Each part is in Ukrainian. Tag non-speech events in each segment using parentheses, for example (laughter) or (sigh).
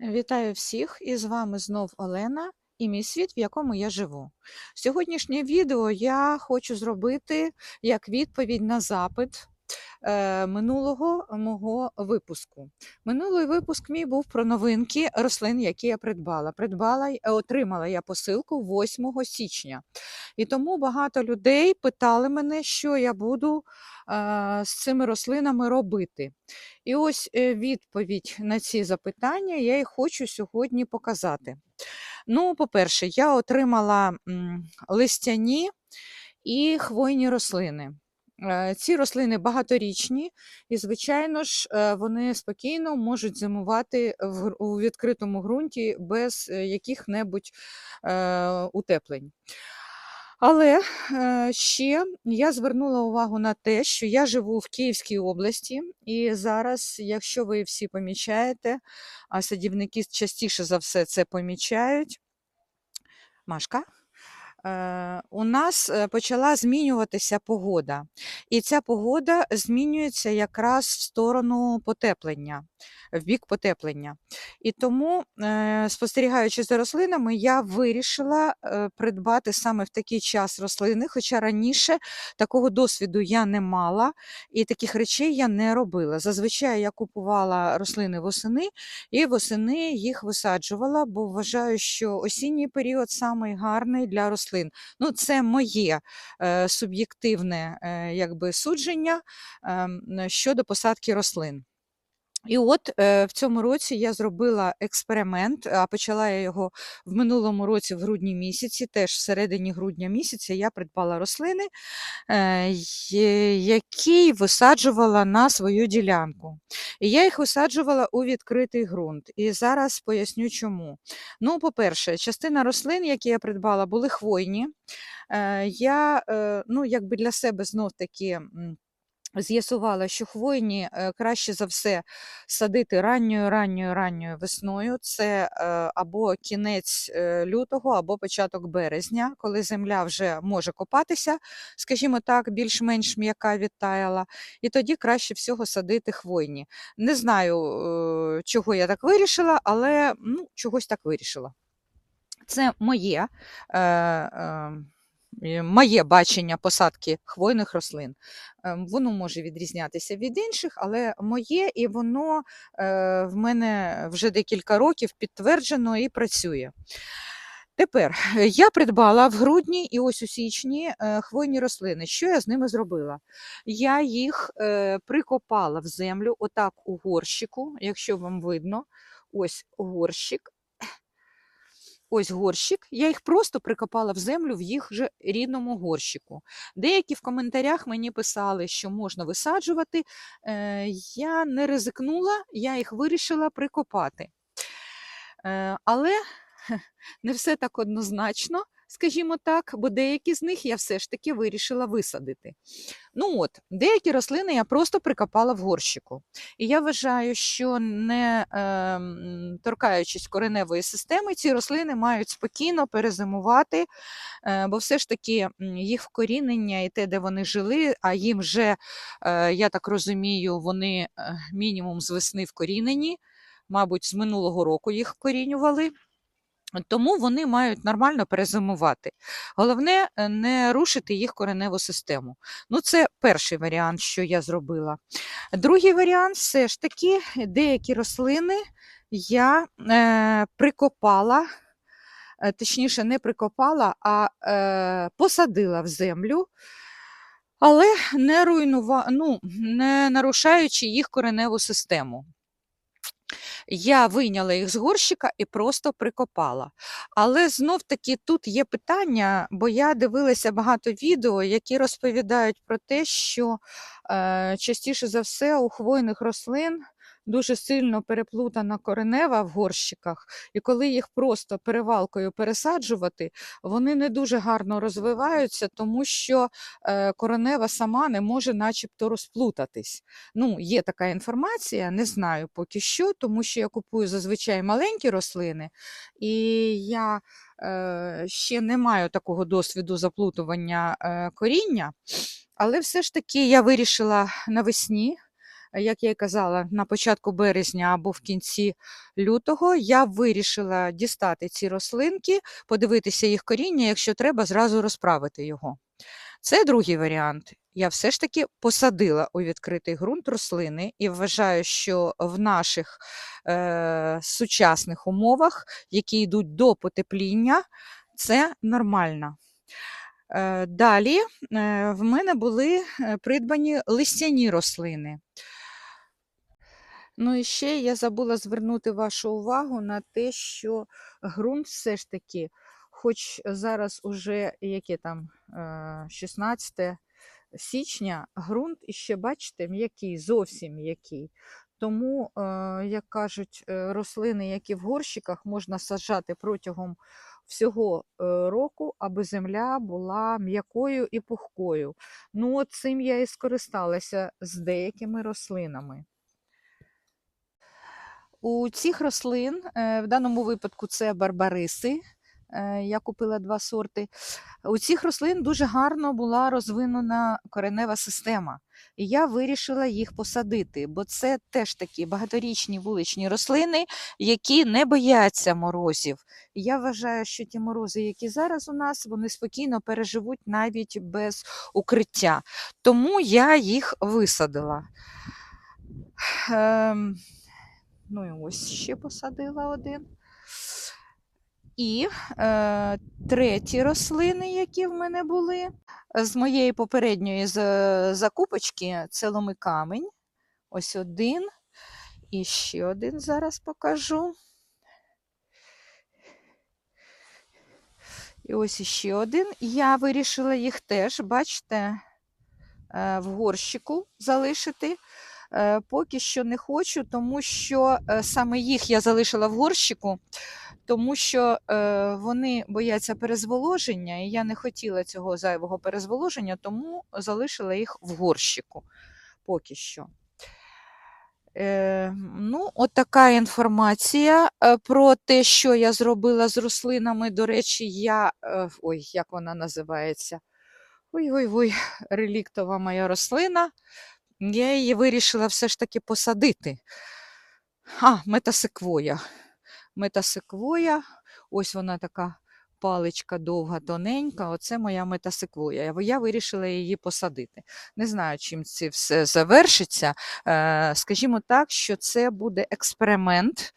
Вітаю всіх! І з вами знов Олена і мій світ, в якому я живу. Сьогоднішнє відео я хочу зробити як відповідь на запит минулого мого випуску. Минулий випуск мій був про новинки рослин, які я придбала. Придбала е, отримала я посилку 8 січня. І тому багато людей питали мене, що я буду е, з цими рослинами робити. І ось е, відповідь на ці запитання я і хочу сьогодні показати. Ну, по-перше, я отримала листяні і хвойні рослини. Е, Ці рослини багаторічні, і, звичайно ж, е, вони спокійно можуть зимувати у відкритому ґрунті без е, яких-небудь утеплень. Але ще я звернула увагу на те, що я живу в Київській області, і зараз, якщо ви всі помічаєте, а садівники частіше за все це помічають. Машка. Е, у нас е, почала змінюватися погода, і ця погода змінюється якраз в сторону потеплення, в бік потеплення. І тому, е, спостерігаючи за рослинами, я вирішила е, придбати саме в такий час рослини, хоча раніше такого досвіду я не мала і таких речей я не робила. Зазвичай я купувала рослини восени і восени їх висаджувала, бо вважаю, що осінній період самий гарний для рослин. Ну, це моє е, суб'єктивне якби, судження ем, щодо посадки рослин. І от е, в цьому році я зробила експеримент, а почала я його в минулому році, в грудні місяці, теж в середині грудня місяця я придбала рослини, е, які висаджувала на свою ділянку. І я їх висаджувала у відкритий ґрунт. І зараз поясню чому. Ну, по-перше, частина рослин, які я придбала, були хвойні. Е, Я ну, якби для себе знов таки. З'ясувала, що хвойні е, краще за все садити ранньою, ранньою, ранньою весною. Це е, або кінець е, лютого, або початок березня, коли земля вже може копатися, скажімо так, більш-менш м'яка відтаяла. І тоді краще всього садити хвойні. Не знаю, чого я так вирішила, але ну, чогось так вирішила. Це моє. Моє бачення посадки хвойних рослин. Ем, Воно може відрізнятися від інших, але моє, і воно е, в мене вже декілька років підтверджено і працює. Тепер е, я придбала в грудні і ось у січні е, хвойні рослини. Що я з ними зробила? Я їх е, прикопала в землю, отак у горщику, якщо вам видно, ось горщик. Ось горщик, я їх просто прикопала в землю в їх же рідному горщику. Деякі в коментарях мені писали, що можна висаджувати. Е, я не ризикнула, я їх вирішила прикопати. Е, але (laughs) не все так однозначно, скажімо так, бо деякі з них я все ж таки вирішила висадити. Ну от, деякі рослини я просто прикопала в горщику. І я вважаю, що не ем, торкаючись кореневої системи, ці рослини мають спокійно перезимувати, е, бо все ж таки їх вкорінення і те, де вони жили, а їм вже, е, я так розумію, вони е, мінімум з весни вкорінені, мабуть, з минулого року їх вкорінювали. Тому вони мають нормально перезимувати. Головне е, не рушити їх кореневу систему. Ну, це перший варіант, що я зробила. Другий варіант все ж таки деякі рослини я е, прикопала, е, точніше, не прикопала, а е, посадила в землю, але не, руйнува... ну, не нарушаючи їх кореневу систему. Я вийняла їх з горщика і просто прикопала. Але знов таки тут є питання, бо я дивилася багато відео, які розповідають про те, що е, частіше за все у хвойних рослин дуже сильно переплутана коренева в горщиках, і коли їх просто перевалкою пересаджувати, вони не дуже гарно розвиваються, тому що е, коренева сама не може начебто розплутатись. Ну, є така інформація, не знаю поки що, тому що я купую зазвичай маленькі рослини, і я е, ще не маю такого досвіду заплутування е, коріння, але все ж таки я вирішила навесні як я і казала, на початку березня або в кінці лютого я вирішила дістати ці рослинки, подивитися їх коріння, якщо треба, зразу розправити його. Це другий варіант. Я все ж таки посадила у відкритий ґрунт рослини і вважаю, що в наших е, сучасних умовах, які йдуть до потепління, це нормально. Е, Далі е, в мене були е, придбані листяні рослини. Ну і ще я забула звернути вашу увагу на те, що ґрунт все ж таки, хоч зараз уже яке там е, 16 січня, ґрунт іще, бачите, м'який, зовсім м'який. Тому, е, як кажуть, е, рослини, які в горщиках можна саджати протягом всього е, року, аби земля була м'якою і пухкою. Ну, от цим я і скористалася з деякими рослинами. У цих рослин, е, в даному випадку це барбариси, е, я купила два сорти. У цих рослин дуже гарно була розвинена коренева система. І я вирішила їх посадити, бо це теж такі багаторічні вуличні рослини, які не бояться морозів. Я вважаю, що ті морози, які зараз у нас, вони спокійно переживуть навіть без укриття. Тому я їх висадила. Ем, Ну і ось ще посадила один. І е, треті рослини, які в мене були, з моєї попередньої закупочки, це ломикамень. Ось один. І ще один зараз покажу. І ось іще один. Я вирішила їх теж, бачите, е, в горщику залишити. Е, Поки що не хочу, тому що е, саме їх я залишила в горщику, тому що е, вони бояться перезволоження, і я не хотіла цього зайвого перезволоження, тому залишила їх в горщику поки що. Ну, от така інформація про те, що я зробила з рослинами. До речі, я. Ой, як вона називається? Ой-ой-ой, реліктова моя рослина. Я її вирішила все ж таки посадити. А, метасеквоя. Метасеквоя. Ось вона така паличка довга, тоненька. Оце моя метасеквоя. Я вирішила її посадити. Не знаю, чим це все завершиться. Е, Скажімо так, що це буде експеримент.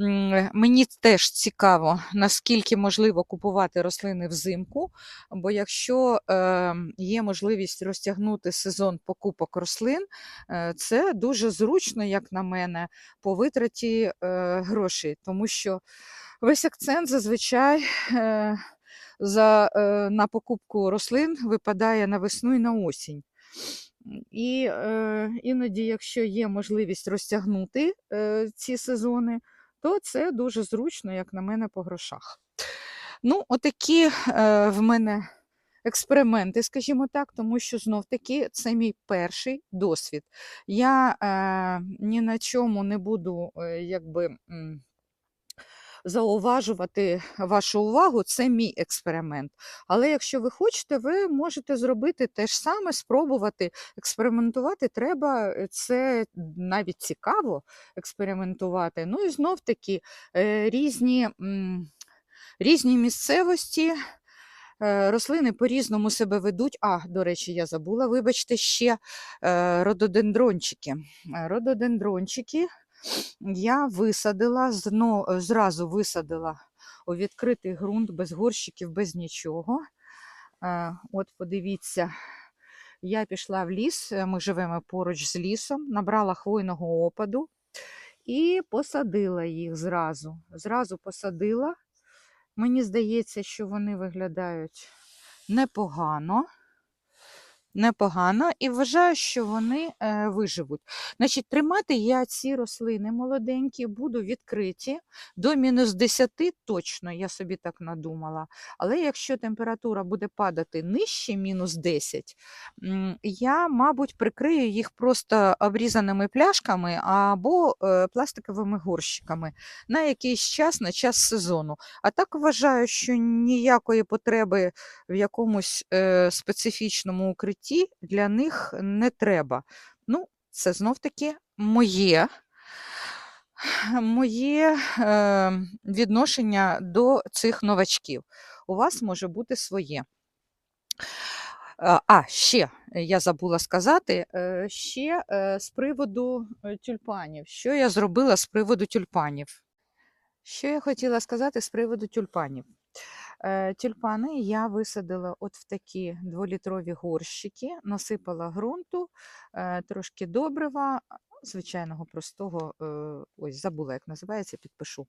М, Мені теж цікаво, наскільки можливо купувати рослини взимку, бо якщо е, є можливість розтягнути сезон покупок рослин, е, це дуже зручно, як на мене, по витраті е, грошей, тому що весь акцент зазвичай е, за, е, на покупку рослин випадає на весну і на осінь. І е, іноді, якщо є можливість розтягнути е, ці сезони, то це дуже зручно, як на мене, по грошах. Ну, отакі е, в мене експерименти, скажімо так, тому що знов таки це мій перший досвід. Я е, ні на чому не буду е, якби. Зауважувати вашу увагу, це мій експеримент. Але якщо ви хочете, ви можете зробити те ж саме, спробувати. Експериментувати треба, е, це навіть цікаво експериментувати. Ну і знов таки е, різні, різні місцевості. е, Рослини по-різному себе ведуть. А, до речі, я забула, вибачте, ще рододендрончики. Рододендрончики я висадила, зно, зразу висадила у відкритий ґрунт, без горщиків, без нічого. Е, От подивіться, я пішла в ліс, е, ми живемо поруч з лісом, набрала хвойного опаду і посадила їх зразу. Зразу посадила. Мені здається, що вони виглядають непогано. Непогано і вважаю, що вони е, виживуть. Значить, тримати я ці рослини молоденькі, буду відкриті до мінус 10 точно, я собі так надумала. Але якщо температура буде падати нижче мінус 10, я, мабуть, прикрию їх просто обрізаними пляшками або е, пластиковими горщиками на якийсь час, на час сезону. А так вважаю, що ніякої потреби в якомусь е, специфічному укритті для них не треба. Ну, це знов таки моє, моє е, відношення до цих новачків. У вас може бути своє. Е, А, ще я забула сказати, е, ще е, з приводу тюльпанів. Що я зробила з приводу тюльпанів? Що я хотіла сказати з приводу тюльпанів? Е, Тюльпани я висадила от в такі дволітрові горщики, насипала ґрунту, е, трошки добрива, звичайного простого, е, ось забула, як називається, підпишу.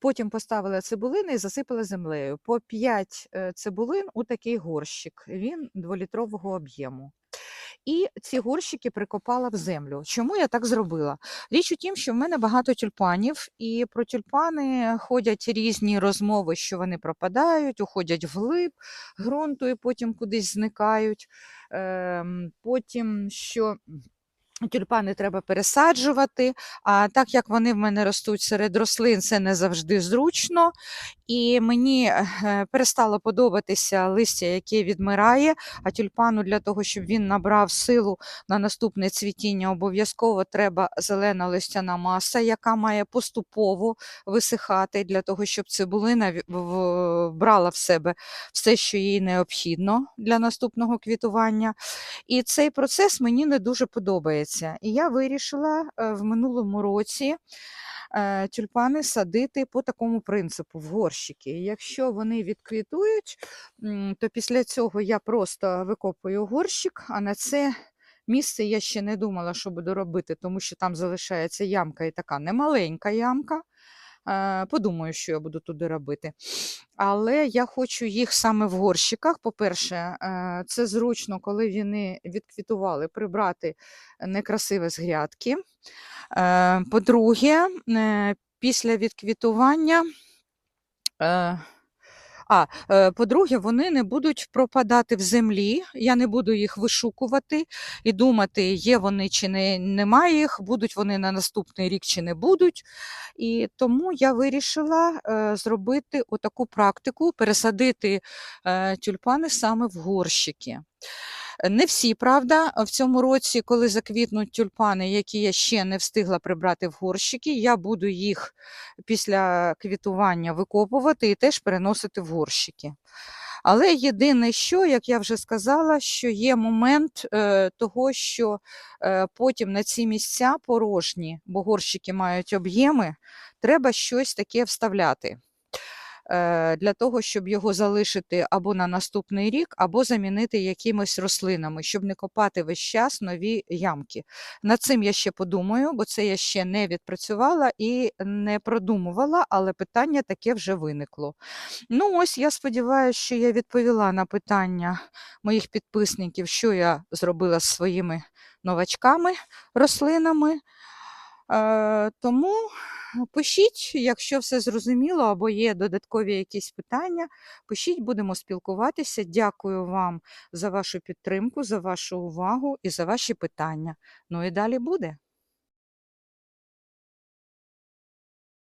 Потім поставила цибулини і засипала землею. По 5 цибулин у такий горщик, він дволітрового об'єму. І ці горщики прикопала в землю. Чому я так зробила? Річ у тім, що в мене багато тюльпанів, і про тюльпани ходять різні розмови, що вони пропадають, уходять вглиб ґрунту і потім кудись зникають. Ем, Потім що. Тюльпани треба пересаджувати, а так як вони в мене ростуть серед рослин, це не завжди зручно. І мені е, перестало подобатися листя, яке відмирає, а тюльпану для того, щоб він набрав силу на наступне цвітіння, обов'язково треба зелена листяна маса, яка має поступово висихати, для того, щоб цибулина брала в себе все, що їй необхідно для наступного квітування. І цей процес мені не дуже подобається. І я вирішила е, в минулому році е, тюльпани садити по такому принципу в горщики. Якщо вони відквітують, то після цього я просто викопую горщик, а на це місце я ще не думала, що буду робити, тому що там залишається ямка і така немаленька ямка. Е, Подумаю, що я буду туди робити. Але я хочу їх саме в горщиках. По-перше, е, це зручно, коли вони відквітували, прибрати некрасиве з грядки. Е, По-друге, після відквітування. А, е, по-друге, вони не будуть пропадати в землі. Я не буду їх вишукувати і думати, є вони чи не, немає їх, будуть вони на наступний рік чи не будуть. І тому я вирішила е, зробити отаку практику, пересадити е, тюльпани саме в горщики. Не всі, правда, в цьому році, коли заквітнуть тюльпани, які я ще не встигла прибрати в горщики, я буду їх після квітування викопувати і теж переносити в горщики. Але єдине, що, як я вже сказала, що є момент е, того, що е, потім на ці місця порожні, бо горщики мають об'єми, треба щось таке вставляти. Е, Для того, щоб його залишити або на наступний рік, або замінити якимись рослинами, щоб не копати весь час нові ямки. Над цим я ще подумаю, бо це я ще не відпрацювала і не продумувала, але питання таке вже виникло. Ну, ось я сподіваюся, що я відповіла на питання моїх підписників, що я зробила з своїми новачками, рослинами. Е, тому пишіть, якщо все зрозуміло або є додаткові якісь питання, пишіть, будемо спілкуватися. Дякую вам за вашу підтримку, за вашу увагу і за ваші питання. Ну і далі буде.